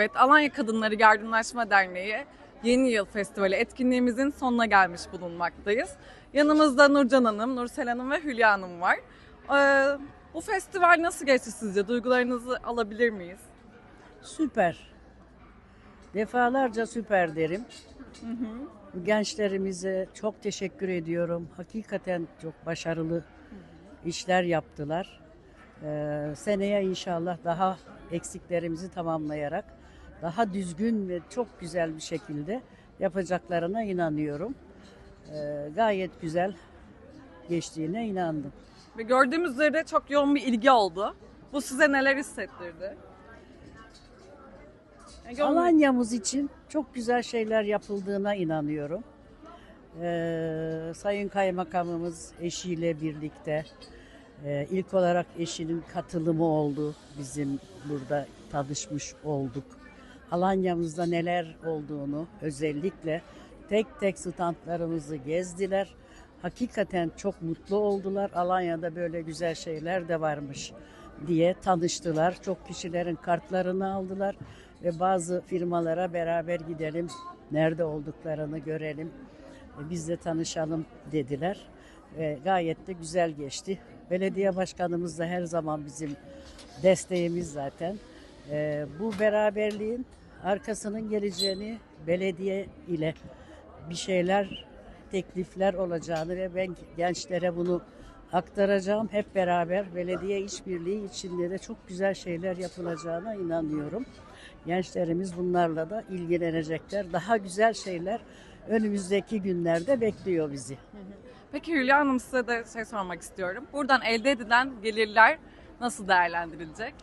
Evet, Alanya Kadınları Yardımlaşma Derneği Yeni Yıl Festivali etkinliğimizin sonuna gelmiş bulunmaktayız. Yanımızda Nurcan Hanım, Nursel Hanım ve Hülya Hanım var. Ee, bu festival nasıl geçti sizce? Duygularınızı alabilir miyiz? Süper. Defalarca süper derim. Gençlerimize çok teşekkür ediyorum. Hakikaten çok başarılı işler yaptılar. Ee, seneye inşallah daha eksiklerimizi tamamlayarak daha düzgün ve çok güzel bir şekilde yapacaklarına inanıyorum. Ee, gayet güzel geçtiğine inandım. Ve gördüğümüz üzere çok yoğun bir ilgi oldu. Bu size neler hissettirdi? Yani Alanya'mız için çok güzel şeyler yapıldığına inanıyorum. Ee, Sayın Kaymakamımız eşiyle birlikte e, ilk olarak eşinin katılımı oldu. Bizim burada tanışmış olduk. Alanya'mızda neler olduğunu özellikle tek tek standlarımızı gezdiler. Hakikaten çok mutlu oldular. Alanya'da böyle güzel şeyler de varmış diye tanıştılar. Çok kişilerin kartlarını aldılar ve bazı firmalara beraber gidelim, nerede olduklarını görelim, e, biz de tanışalım dediler. Ve gayet de güzel geçti. Belediye başkanımız da her zaman bizim desteğimiz zaten. E, bu beraberliğin arkasının geleceğini belediye ile bir şeyler, teklifler olacağını ve ben gençlere bunu aktaracağım. Hep beraber belediye işbirliği içinde de çok güzel şeyler yapılacağına inanıyorum. Gençlerimiz bunlarla da ilgilenecekler. Daha güzel şeyler önümüzdeki günlerde bekliyor bizi. Peki Hülya Hanım size de şey sormak istiyorum. Buradan elde edilen gelirler nasıl değerlendirilecek?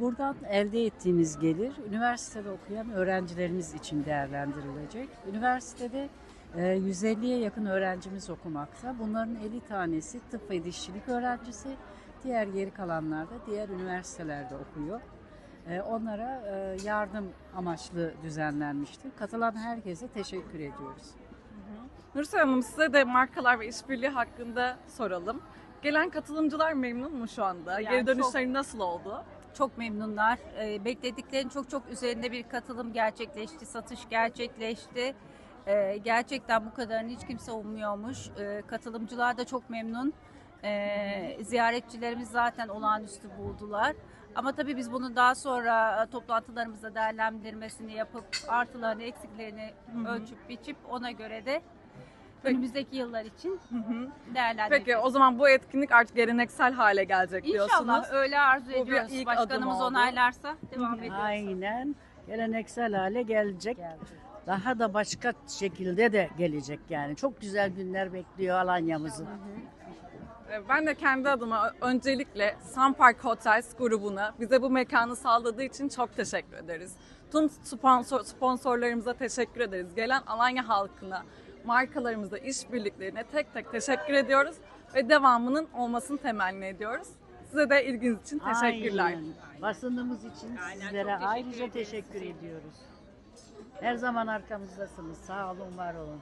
Buradan elde ettiğimiz gelir üniversitede okuyan öğrencilerimiz için değerlendirilecek. Üniversitede e, 150'ye yakın öğrencimiz okumakta. Bunların 50 tanesi tıp ve dişçilik öğrencisi. Diğer geri kalanlar da diğer üniversitelerde okuyor. E, Onlara e, yardım amaçlı düzenlenmiştir. Katılan herkese teşekkür ediyoruz. Nursel Hanım size de markalar ve işbirliği hakkında soralım. Gelen katılımcılar memnun mu şu anda? Yani Geri dönüşleri nasıl oldu? Çok memnunlar. Ee, beklediklerinin çok çok üzerinde bir katılım gerçekleşti, satış gerçekleşti. Ee, gerçekten bu kadarını hiç kimse ummuyormuş. Ee, katılımcılar da çok memnun. Ee, ziyaretçilerimiz zaten olağanüstü buldular. Ama tabii biz bunu daha sonra e, toplantılarımızda değerlendirmesini yapıp artılarını, eksiklerini ölçüp biçip ona göre de önümüzdeki yıllar için değerlendireceğiz. Peki o zaman bu etkinlik artık geleneksel hale gelecek diyorsunuz. İnşallah öyle arzu bir ediyoruz. ilk adım Başkanımız oldu. onaylarsa devam ediyoruz. Aynen geleneksel hale gelecek. Daha da başka şekilde de gelecek yani. Çok güzel günler bekliyor Alanya'mızı. Ee, Ben de kendi adıma öncelikle Sun Park Hotels grubuna bize bu mekanı sağladığı için çok teşekkür ederiz. Tüm sponsor, sponsorlarımıza teşekkür ederiz. Gelen Alanya halkına, markalarımıza, işbirliklerine tek tek teşekkür ediyoruz ve devamının olmasını temenni ediyoruz. Size de ilginiz için teşekkürler. Aynen. Basınımız için sizlere ayrıca teşekkür ediyoruz. Her zaman arkamızdasınız. Sağ olun, var olun.